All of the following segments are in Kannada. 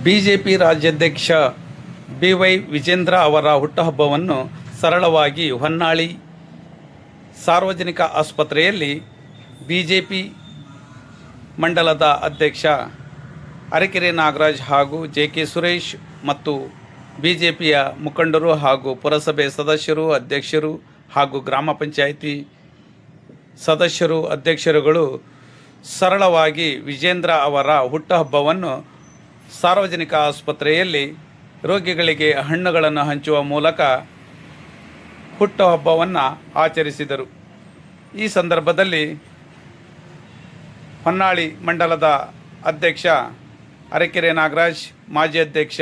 ಬಿಜೆಪಿ ರಾಜ್ಯಾಧ್ಯಕ್ಷ ಬಿ ವೈ ವಿಜೇಂದ್ರ ಅವರ ಹುಟ್ಟುಹಬ್ಬವನ್ನು ಸರಳವಾಗಿ ಹೊನ್ನಾಳಿ ಸಾರ್ವಜನಿಕ ಆಸ್ಪತ್ರೆಯಲ್ಲಿ ಬಿ ಜೆ ಪಿ ಮಂಡಲದ ಅಧ್ಯಕ್ಷ ಅರಕೆರೆ ನಾಗರಾಜ್ ಹಾಗೂ ಜೆ ಕೆ ಸುರೇಶ್ ಮತ್ತು ಬಿ ಜೆ ಪಿಯ ಮುಖಂಡರು ಹಾಗೂ ಪುರಸಭೆ ಸದಸ್ಯರು, ಅಧ್ಯಕ್ಷರು ಹಾಗೂ ಗ್ರಾಮ ಪಂಚಾಯಿತಿ ಸದಸ್ಯರು, ಅಧ್ಯಕ್ಷರುಗಳು ಸರಳವಾಗಿ ವಿಜೇಂದ್ರ ಅವರ ಹುಟ್ಟುಹಬ್ಬವನ್ನು ಸಾರ್ವಜನಿಕ ಆಸ್ಪತ್ರೆಯಲ್ಲಿ ರೋಗಿಗಳಿಗೆ ಹಣ್ಣುಗಳನ್ನು ಹಂಚುವ ಮೂಲಕ ಹುಟ್ಟುಹಬ್ಬವನ್ನು ಆಚರಿಸಿದರು. ಈ ಸಂದರ್ಭದಲ್ಲಿ ಹೊನ್ನಾಳಿ ಮಂಡಲದ ಅಧ್ಯಕ್ಷ ಅರಕೆರೆ ನಾಗರಾಜ್, ಮಾಜಿ ಅಧ್ಯಕ್ಷ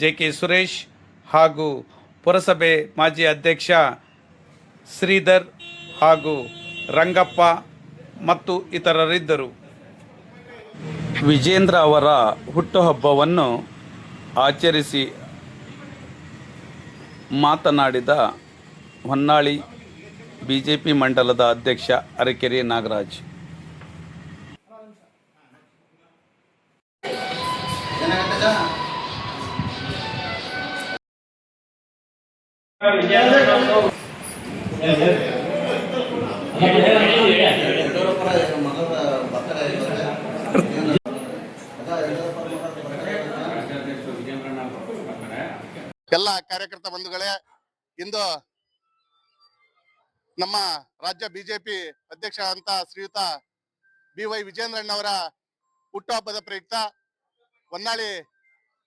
ಜೆ ಕೆ ಸುರೇಶ್ ಹಾಗೂ ಪುರಸಭೆ ಮಾಜಿ ಅಧ್ಯಕ್ಷ ಶ್ರೀಧರ್ ಹಾಗೂ ರಂಗಪ್ಪ ಮತ್ತು ಇತರರಿದ್ದರು. ವಿಜೇಂದ್ರ ಅವರ ಹುಟ್ಟುಹಬ್ಬವನ್ನು ಆಚರಿಸಿ ಮಾತನಾಡಿದ ಹೊನ್ನಾಳಿ ಬಿ ಜೆ ಪಿ ಮಂಡಲದ ಅಧ್ಯಕ್ಷ ಅರಕೆರೆ ನಾಗರಾಜ್. ಎಲ್ಲ ಕಾರ್ಯಕರ್ತ ಬಂಧುಗಳೇ, ಇಂದು ನಮ್ಮ ರಾಜ್ಯ ಬಿಜೆಪಿ ಅಧ್ಯಕ್ಷ ಅಂತ ಶ್ರೀಯುತ ಬಿ ವೈ ವಿಜೇಂದ್ರಣ್ಣವರ ಹುಟ್ಟುಹಬ್ಬದ ಪ್ರಯುಕ್ತ ಹೊನ್ನಾಳಿ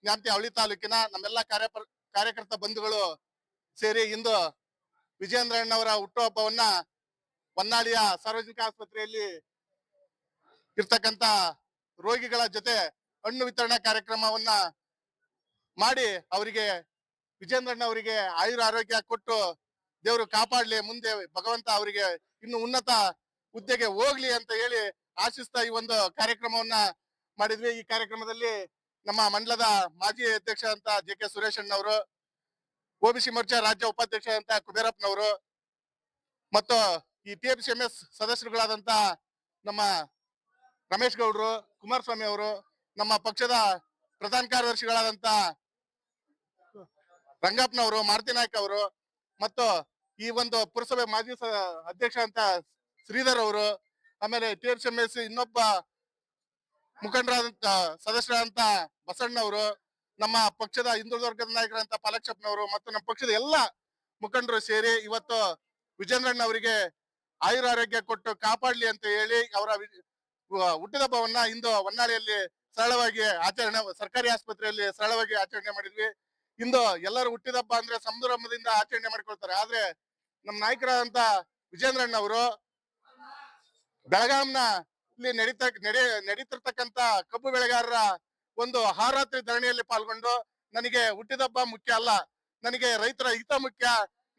ಜ್ಞಾಪತಿ ಅವಳಿ ತಾಲೂಕಿನ ನಮ್ಮೆಲ್ಲ ಕಾರ್ಯ ಕಾರ್ಯಕರ್ತ ಬಂಧುಗಳು ಸೇರಿ ಇಂದು ವಿಜೇಂದ್ರಣ್ಣವರ ಹುಟ್ಟುಹಬ್ಬವನ್ನ ಹೊನ್ನಾಳಿಯ ಸಾರ್ವಜನಿಕ ಆಸ್ಪತ್ರೆಯಲ್ಲಿ ಇರ್ತಕ್ಕಂತ ರೋಗಿಗಳ ಜೊತೆ ಹಣ್ಣು ವಿತರಣಾ ಕಾರ್ಯಕ್ರಮವನ್ನ ಮಾಡಿ ಅವರಿಗೆ ವಿಜೇಂದ್ರಣ್ಣ ಅವರಿಗೆ ಆಯುರ ಆರೋಗ್ಯ ಕೊಟ್ಟು ದೇವರು ಕಾಪಾಡ್ಲಿ, ಮುಂದೆ ಭಗವಂತ ಅವರಿಗೆ ಇನ್ನು ಉನ್ನತ ಹುದ್ದೆಗೆ ಹೋಗ್ಲಿ ಅಂತ ಹೇಳಿ ಆಶಿಸ್ತಾ ಈ ಒಂದು ಕಾರ್ಯಕ್ರಮವನ್ನ ಮಾಡಿದ್ವಿ. ಈ ಕಾರ್ಯಕ್ರಮದಲ್ಲಿ ನಮ್ಮ ಮಂಡಲದ ಮಾಜಿ ಅಧ್ಯಕ್ಷ ಅಂತ ಜೆ ಕೆ ಸುರೇಶ್ ಅಣ್ಣವರು ಓಬಿಸಿ ಮೋರ್ಚಾ ರಾಜ್ಯ ಉಪಾಧ್ಯಕ್ಷ ಅಂತ ಕುಬೇರಪ್ಪನವರು ಮತ್ತು ಈ T M C M S ಸದಸ್ಯರುಗಳಾದಂತ ನಮ್ಮ ರಮೇಶ್ ಗೌಡ್ರು, ಕುಮಾರಸ್ವಾಮಿ ಅವರು, ನಮ್ಮ ಪಕ್ಷದ ಪ್ರಧಾನ ಕಾರ್ಯದರ್ಶಿಗಳಾದಂತ ರಂಗಪ್ಪನವರು, ಮಾರುತಿ ನಾಯ್ಕ ಅವರು ಮತ್ತು ಈ ಒಂದು ಪುರಸಭೆ ಮಾಜಿ ಅಧ್ಯಕ್ಷ ಅಂತ ಶ್ರೀಧರ್ ಅವರು, ಆಮೇಲೆ ಟಿ ಎಂ ಎಸ್ ಇನ್ನೊಬ್ಬ ಮುಖಂಡರಾದಂತ, ಸದಸ್ಯರಾದಂತ ಬಸಣ್ಣವರು, ನಮ್ಮ ಪಕ್ಷದ ಹಿಂದುಳಿದ ನಾಯಕರಂತ ಪಾಲಕ್ಷಪ್ಪನವರು ಮತ್ತು ನಮ್ಮ ಪಕ್ಷದ ಎಲ್ಲ ಮುಖಂಡರು ಸೇರಿ ಇವತ್ತು ವಿಜೇಂದ್ರಣ್ಣ ಅವರಿಗೆ ಆಯುರ ಆರೋಗ್ಯ ಕೊಟ್ಟು ಕಾಪಾಡ್ಲಿ ಅಂತ ಹೇಳಿ ಅವರ ಹುಟ್ಟಿದಬ್ಬವನ್ನ ಇಂದು ಹೊನ್ನಾಳಿಯಲ್ಲಿ ಸರಳವಾಗಿ ಆಚರಣೆ, ಸರ್ಕಾರಿ ಆಸ್ಪತ್ರೆಯಲ್ಲಿ ಸರಳವಾಗಿ ಆಚರಣೆ ಮಾಡಿದ್ವಿ. ಇಂದು ಎಲ್ಲರೂ ಹುಟ್ಟಿದಪ್ಪ ಅಂದ್ರೆ ಸಂಭ್ರಮದಿಂದ ಆಚರಣೆ ಮಾಡ್ಕೊಳ್ತಾರೆ. ಆದ್ರೆ ನಮ್ಮ ನಾಯಕರಾದಂತ ವಿಜೇಂದ್ರಣ್ಣ ಅವರು ಬೆಳಗಾಂನ ಇಲ್ಲಿ ನಡೀತ, ನಡೆ, ನಡೀತಿರ್ತಕ್ಕಂತ ಕಬ್ಬು ಬೆಳೆಗಾರರ ಒಂದು ಹಾರಾತ್ರಿ ಧರಣಿಯಲ್ಲಿ ಪಾಲ್ಗೊಂಡು ನನಗೆ ಹುಟ್ಟಿದಬ್ಬ ಮುಖ್ಯ ಅಲ್ಲ. ನನಗೆ ರೈತರ ಹಿತ ಮುಖ್ಯ.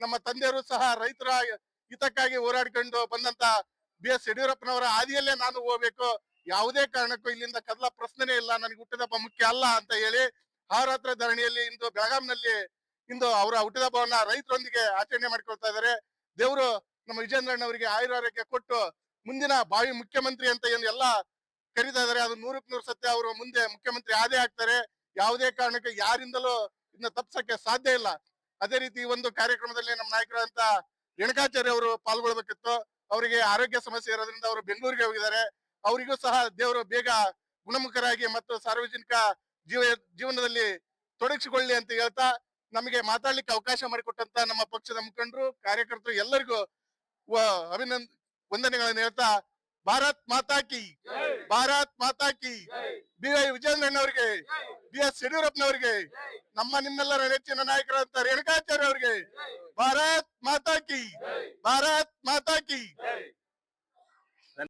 ನಮ್ಮ ತಂದೆಯವರು ಸಹ ರೈತರ ಹಿತಕ್ಕಾಗಿ ಹೋರಾಡ್ಕೊಂಡು ಬಂದಂತ ಬಿ ಎಸ್ ಯಡಿಯೂರಪ್ಪನವರ ಹಾದಿಯಲ್ಲೇ ನಾನು ಹೋಗ್ಬೇಕು. ಯಾವುದೇ ಕಾರಣಕ್ಕೂ ಇಲ್ಲಿಂದ ಕದಲ ಪ್ರಶ್ನೆನೇ ಇಲ್ಲ. ನನಗೆ ಹುಟ್ಟಿದಬ್ಬ ಮುಖ್ಯ ಅಲ್ಲ ಅಂತ ಹೇಳಿ ಹಾರಾತ್ರ ಧರಣಿಯಲ್ಲಿ ಇಂದು ಬೆಳಗಾಂನಲ್ಲಿ ಇಂದು ಅವರ ಹುಟ್ಟಿದ ಹಬ್ಬವನ್ನ ರೈತರೊಂದಿಗೆ ಆಚರಣೆ ಮಾಡಿಕೊಳ್ತಾ ಇದ್ದಾರೆ. ದೇವರು ನಮ್ಮ ವಿಜೇಂದ್ರಣ್ಣ ಅವರಿಗೆ ಆಯುರಾರೋಗ್ಯ ಕೊಟ್ಟು ಮುಂದಿನ ಭಾವಿ ಮುಖ್ಯಮಂತ್ರಿ ಅಂತ ಏನು ಎಲ್ಲ ಕರೀತಾ ಇದಾರೆ ಅದು ನೂರಕ್ಕೆ ನೂರು ಸತ್ಯ ಅವರು ಮುಂದೆ ಮುಖ್ಯಮಂತ್ರಿ ಆದೇ ಆಗ್ತಾರೆ. ಯಾವುದೇ ಕಾರಣಕ್ಕೆ ಯಾರಿಂದಲೂ ಇದನ್ನ ತಪ್ಸಕ್ಕೆ ಸಾಧ್ಯ ಇಲ್ಲ. ಅದೇ ರೀತಿ ಒಂದು ಕಾರ್ಯಕ್ರಮದಲ್ಲಿ ನಮ್ಮ ನಾಯಕರಾದಂತ ರೇಣುಕಾಚಾರ್ಯ ಅವರು ಪಾಲ್ಗೊಳ್ಬೇಕಿತ್ತು. ಅವರಿಗೆ ಆರೋಗ್ಯ ಸಮಸ್ಯೆ ಇರೋದ್ರಿಂದ ಅವರು ಬೆಂಗಳೂರಿಗೆ ಹೋಗಿದ್ದಾರೆ. ಅವರಿಗೂ ಸಹ ದೇವರು ಬೇಗ ಗುಣಮುಖರಾಗಿ ಮತ್ತು ಸಾರ್ವಜನಿಕ ಜೀವ ಜೀವನದಲ್ಲಿ ತೊಡಗಿಸಿಕೊಳ್ಳಿ ಅಂತ ಹೇಳ್ತಾ ನಮಗೆ ಮಾತಾಡ್ಲಿಕ್ಕೆ ಅವಕಾಶ ಮಾಡಿಕೊಟ್ಟಂತ ನಮ್ಮ ಪಕ್ಷದ ಮುಖಂಡರು, ಕಾರ್ಯಕರ್ತರು ಎಲ್ಲರಿಗೂ ಅಭಿನಂದ ವಂದನೆಗಳನ್ನು ಹೇಳ್ತಾ ಭಾರತ್ ಮಾತಾ ಕಿ, ಭಾರತ್ ಮಾತಾ ಕಿ. ಬಿ ವೈ ವಿಜಯೇಂದ್ರಣ್ಣವರಿಗೆ ಬಿ ಎಸ್ ಯಡಿಯೂರಪ್ಪನವರಿಗೆ, ನಮ್ಮ ನಿಮ್ಮೆಲ್ಲರ ನೆಚ್ಚಿನ ನಾಯಕರಂತ ರೇಣುಕಾಚಾರ್ಯ ಅವರಿಗೆ ಭಾರತ್ ಮಾತಾ ಕಿ, ಭಾರತ್